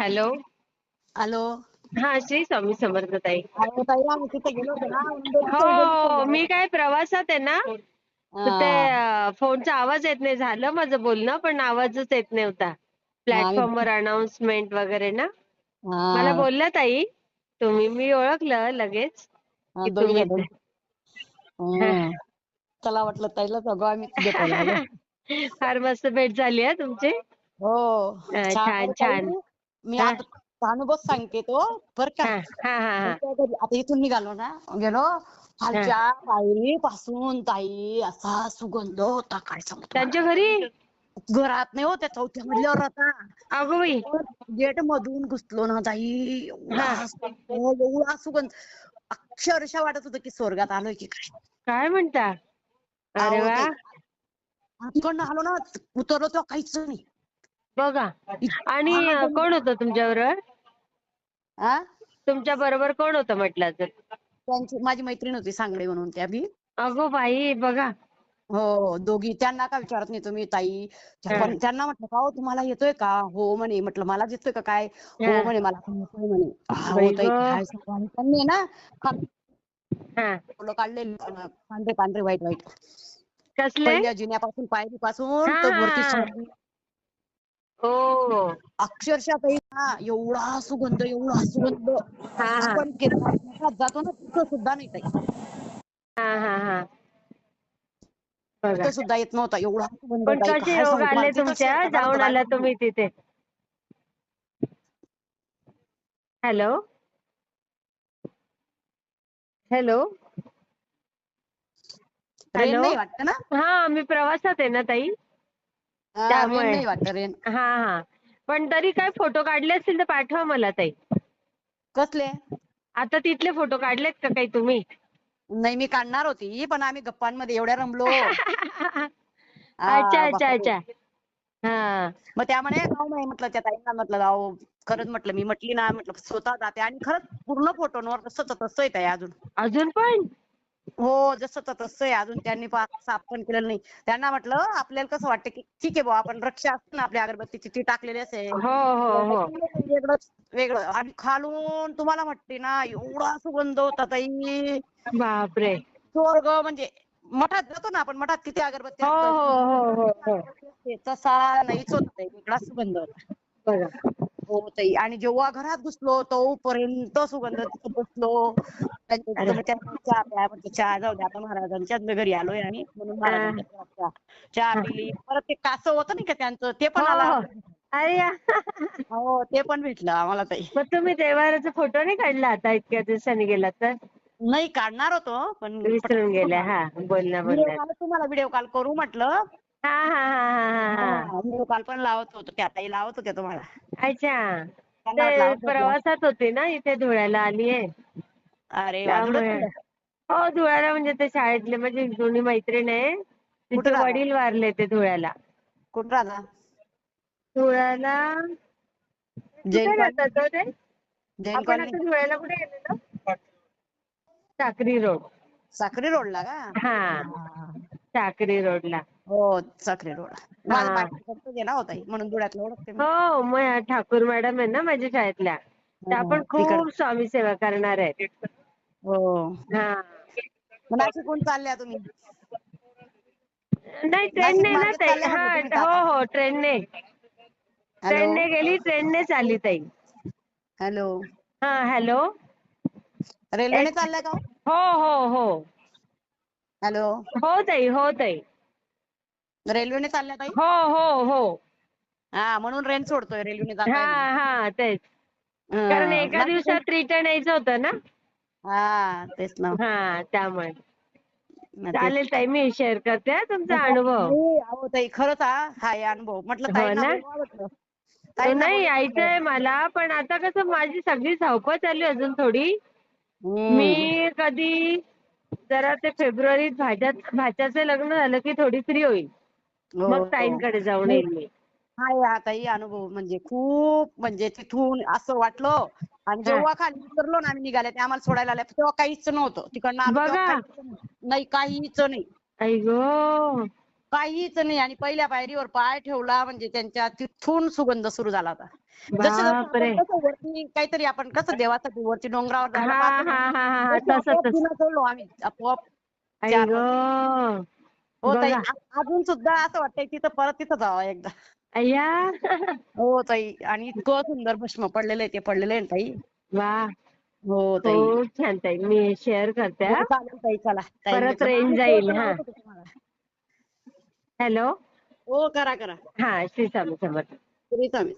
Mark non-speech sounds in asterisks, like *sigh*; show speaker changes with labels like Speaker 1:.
Speaker 1: Hello.
Speaker 2: Hello.
Speaker 1: हा श्री स्वामी समर्थ ताई.
Speaker 2: अहो ताई आम्ही तिथे गेलो होतो ना म्हणून दोघी
Speaker 1: हो मी काय प्रवासात आहे ना तर ते. अं, फोनचा आवाज येत नाही झालं माझं बोलणं पण आवाजच येत नव्हता. प्लॅटफॉर्मवर अनाउन्समेंट वगैरे ना. मला बोलल्या ताई तुम्ही मी ओळखलं लगेच की तुम्ही. *laughs*
Speaker 2: चला वाटलं ताईला सगळं आम्ही भेटायला आलो *laughs*
Speaker 1: फार मस्त भेट झाली हा तुमची.
Speaker 2: हो.
Speaker 1: अं,
Speaker 2: छान
Speaker 1: छान.
Speaker 2: मी. आता अनुभव सांगते तो बर का?
Speaker 1: हा हा हा हा.
Speaker 2: आता इथून निघालो ना गेलो खालच्या पायरी पासून ताई असा सुगंध होता काय सांगतो
Speaker 1: त्यांच्या घरी?
Speaker 2: घरात नाही हो त्या चौथ्या मजल्यावर होता
Speaker 1: अगो बाई.
Speaker 2: गेट मधून घुसलो ना ताई एवढा
Speaker 1: हा.
Speaker 2: सुगंध एवढा सुगंध. अक्षरशः वाटत होतं की स्वर्गात आलोय की काय?
Speaker 1: काय म्हणता? अरे
Speaker 2: अहो,
Speaker 1: वा.
Speaker 2: तिकडनं आलो ना उतरलो तेव्हा काहीच नाही.
Speaker 1: बघा. आणि कोण होतं तुमच्याबरोबर?
Speaker 2: हा
Speaker 1: तुमच्या बरोबर कोण होतं म्हटलं तर?
Speaker 2: त्यांची माझी मैत्रीण होती सांगडे म्हणून त्या बी
Speaker 1: अगो बाई बघा.
Speaker 2: हो दोघी. त्यांना का विचारत नाही तुम्ही ताई? त्या
Speaker 1: हा.
Speaker 2: पण त्यांना म्हटलं का हो तुम्हाला येतोय का? हो म्हणे. म्हटलं मला येतोय का काय?
Speaker 1: हा.
Speaker 2: हो. म्हणे मला पण येतोय म्हणे. हा,
Speaker 1: बाई
Speaker 2: ताई
Speaker 1: गं.
Speaker 2: काय सांगू आणि त्यांनी ना
Speaker 1: हा.
Speaker 2: फुलं काढलेली पांढरे पांढरे व्हाईट व्हाईट.
Speaker 1: कसले?
Speaker 2: पहिल्या जिन्यापासून पायरीपासून
Speaker 1: हा,
Speaker 2: तर वरती
Speaker 1: हा.
Speaker 2: सगळी
Speaker 1: हो.
Speaker 2: अक्षरशः ताई ना एवढा सुगंध एवढा सुगंध.
Speaker 1: हा. हा
Speaker 2: आपण केदारनाथात जातो ना तिथं सुद्धा नाही ताई.
Speaker 1: हा हा हा. बघा.
Speaker 2: तिथं सुद्धा येत नव्हता एवढा सुगंध
Speaker 1: पण
Speaker 2: ताई.
Speaker 1: कसे
Speaker 2: काय
Speaker 1: योग
Speaker 2: सांगू
Speaker 1: आले.
Speaker 2: तिथं
Speaker 1: तुमच्या?
Speaker 2: शेतात
Speaker 1: जाऊन आला. तुम्ही तिथे. हॅलो? हॅलो? हॅलो?
Speaker 2: नाही वाटतं ना?
Speaker 1: हा मी प्रवासात आहे ना ताई. त्यामुळे.
Speaker 2: रेन नाही वाटतं रेन
Speaker 1: हा हा. पण तरी काय फोटो काढले असतील तर पाठवा मला ताई.
Speaker 2: कसले?
Speaker 1: आता तिथले फोटो काढलेत का काही तुम्ही?
Speaker 2: नाही मी काढणार होती पण आम्ही गप्पांमध्ये एवढ्या रमलो. *laughs*
Speaker 1: अच्छा अच्छा
Speaker 2: बापरे.
Speaker 1: अच्छा. हा.
Speaker 2: मग त्यामुळे जाऊ नाही म्हटलं त्या ताईंना म्हटलं जाऊ. खरंच म्हटलं मी म्हटली ना म्हटलं स्वतः जाते. आणि खरंच पूर्ण फोटोंवर तसंच तसं आहे ताई अजून.
Speaker 1: अजून पण?
Speaker 2: हो जसं तर तसं आहे. अजून त्यांनी साफ पण केलेलं नाही. त्यांना म्हटलं आपल्याला कसं वाटतं की ठीक आहे बुवा आपण रक्षा असते ना आपल्या अगरबत्तीची ती टाकलेली असेल.
Speaker 1: हो हो हो.
Speaker 2: वेगळंच वेगळं. आणि खालून तुम्हाला म्हटते ना एवढा सुगंध होता ताई.
Speaker 1: बापरे.
Speaker 2: स्वर्ग म्हणजे मठात जातो ना आपण मठात किती अगरबत्ती
Speaker 1: हो हो हो
Speaker 2: तसा नाहीच होता ताई. वेगळा सुगंध होता.
Speaker 1: बघा
Speaker 2: हो ताई आणि जेव्हा घरात घुसलो तोपर्यंत सुगंध तिथं बसलो. मग त्यांना चहा चहा जाऊ दे आता महाराजांच्याच घरी आलोय आम्ही. म्हणून महाराजांच्या चहा. पिली. परत ते कासव होतं नाही का त्यांचं ते पण
Speaker 1: हो
Speaker 2: आला.
Speaker 1: हो. अरे.
Speaker 2: हो ते पण भेटलं आम्हाला ताई.
Speaker 1: मग तुम्ही देवाराचा फोटो नाही काढला आता इतक्या दिवसांनी गेलात तर?
Speaker 2: नाही काढणार होतो पण
Speaker 1: विसरून गेल्या. हा बोलण्या
Speaker 2: कॉल तुम्हाला व्हिडिओ कॉल करू म्हटलं.
Speaker 1: हा हा हा हा हा हा.
Speaker 2: व्हिडिओ कॉल पण लावत होतो त्या ताई लावत होत्या तुम्हाला.
Speaker 1: अच्छा.
Speaker 2: त्यांना वाटलं
Speaker 1: ते
Speaker 2: अहो, झोपल्या.
Speaker 1: प्रवासात होते ना इथे धुळ्याला आलीये
Speaker 2: अरे वा
Speaker 1: त्यामुळे. हो धुळ्याला म्हणजे ते शाळेतले माझी जुनी मैत्रीण आहे. तिचे
Speaker 2: कुठं राहता?
Speaker 1: वडील वारले ते धुळ्याला.
Speaker 2: कुठं राहता?
Speaker 1: धुळ्याला
Speaker 2: जैन
Speaker 1: कुठे
Speaker 2: कॉलनी.
Speaker 1: राहतात हो ते?
Speaker 2: जैन
Speaker 1: आपण
Speaker 2: कॉलनी.
Speaker 1: आता धुळ्याला कुठे गेलेलो साक्री रोड.
Speaker 2: साक्री रोडला का?
Speaker 1: हा. साक्री रोडला.
Speaker 2: हो साक्री रोड. माझं
Speaker 1: हा.
Speaker 2: बायकोचं गेला होता म्हणून धुळ्यातलं ओळखते मी.
Speaker 1: हो मग ठाकूर मॅडम आहे ना माझ्या शाळेतल्या. त्या
Speaker 2: हो,
Speaker 1: पण
Speaker 2: तिकडं.
Speaker 1: खूप स्वामी सेवा करणार आहेत.
Speaker 2: हो.
Speaker 1: हा.
Speaker 2: मग नाशिकहून चालल्या तुम्ही?
Speaker 1: नाही ट्रेन
Speaker 2: नाशिक
Speaker 1: ने ना ताई.
Speaker 2: चालल्या
Speaker 1: हा
Speaker 2: तुम्ही
Speaker 1: हो. हो ट्रेनने
Speaker 2: हॅलो.
Speaker 1: ट्रेनने गेली ट्रेननेच आली ताई.
Speaker 2: हॅलो.
Speaker 1: हा हॅलो.
Speaker 2: रेल्वेने चालल्या का हो?
Speaker 1: हो हो हो.
Speaker 2: हॅलो.
Speaker 1: हो ताई हो ताई.
Speaker 2: रेल्वेने चालल्या ताई?
Speaker 1: हो हो हो.
Speaker 2: हा म्हणून रेन सोडतोय रेल्वेने जाताय
Speaker 1: हा हा तेच. कारण
Speaker 2: हा,
Speaker 1: एका दिवसात रिटर्न यायचं होतं ना?
Speaker 2: हा तेच ना.
Speaker 1: हा त्यामुळे.
Speaker 2: तेच.
Speaker 1: चालेल ताई मी शेअर करते हा तुमचा
Speaker 2: नाही,
Speaker 1: अनुभव.
Speaker 2: अहो ताई खरंच हा हाय अनुभव. म्हटलं
Speaker 1: हो
Speaker 2: ताईंना
Speaker 1: ना?
Speaker 2: बोलवा म्हटलं ताईंना
Speaker 1: नाही यायचंय. मला पण आता कसं माझी सगळी धावपळ चालू आहे अजून थोडी.
Speaker 2: हम्म.
Speaker 1: मी कधी जरा ते फेब्रुवारीत भाज्यात भाच्याचं लग्न झालं की थोडी फ्री होईल.
Speaker 2: हो,
Speaker 1: मग
Speaker 2: हो.
Speaker 1: ताईंकडे जाऊन
Speaker 2: नाही,
Speaker 1: येईल मी.
Speaker 2: हाय हा ताई अनुभव म्हणजे खूप म्हणजे तिथून असं वाटलं. आणि
Speaker 1: हा.
Speaker 2: जेव्हा खाली उतरलो ना आम्ही निघाले ते आम्हाला सोडायला आले. तेव्हा काहीच नव्हतं. तिकडनं आलो तेव्हा
Speaker 1: बघा.
Speaker 2: काहीच नव्हतं. नाही काहीच नाही.
Speaker 1: आई गो.
Speaker 2: काहीच नाही. आणि पहिल्या पायरीवर पाय ठेवला म्हणजे त्यांच्या तिथून सुगंध सुरू झाला होता. जसं जसं
Speaker 1: बापरे.
Speaker 2: आपण कसं वरती काहीतरी आपण कसं देवासाठी वरती डोंगरावर
Speaker 1: हा
Speaker 2: जायला
Speaker 1: हा
Speaker 2: पाहतो
Speaker 1: हा
Speaker 2: ना,
Speaker 1: हा
Speaker 2: तसं
Speaker 1: तसं
Speaker 2: आपोआप
Speaker 1: तसं.
Speaker 2: आम्ही. आपोआप
Speaker 1: आई
Speaker 2: चार
Speaker 1: गं.
Speaker 2: हो ताई
Speaker 1: बघा.
Speaker 2: आ- अजून सुद्धा असं वाटतंय तिथं परत तिथं जावं एकदा.
Speaker 1: अय्या.
Speaker 2: हो ताई आणि इतकं सुंदर भस्म पडलेलं आहे ते पडलेलं आहे ना ताई.
Speaker 1: वा.
Speaker 2: हो ताई.
Speaker 1: खूप छान ताई मी शेअर करते
Speaker 2: हो,
Speaker 1: हा.
Speaker 2: चालेल ताई चला. ताई,
Speaker 1: परत
Speaker 2: आम्ही
Speaker 1: जाईल, हा.
Speaker 2: लावत होतो तुम्हाला.
Speaker 1: हॅलो.
Speaker 2: हो करा करा.
Speaker 1: हा श्री स्वामी समर्थ.
Speaker 2: श्री स्वामी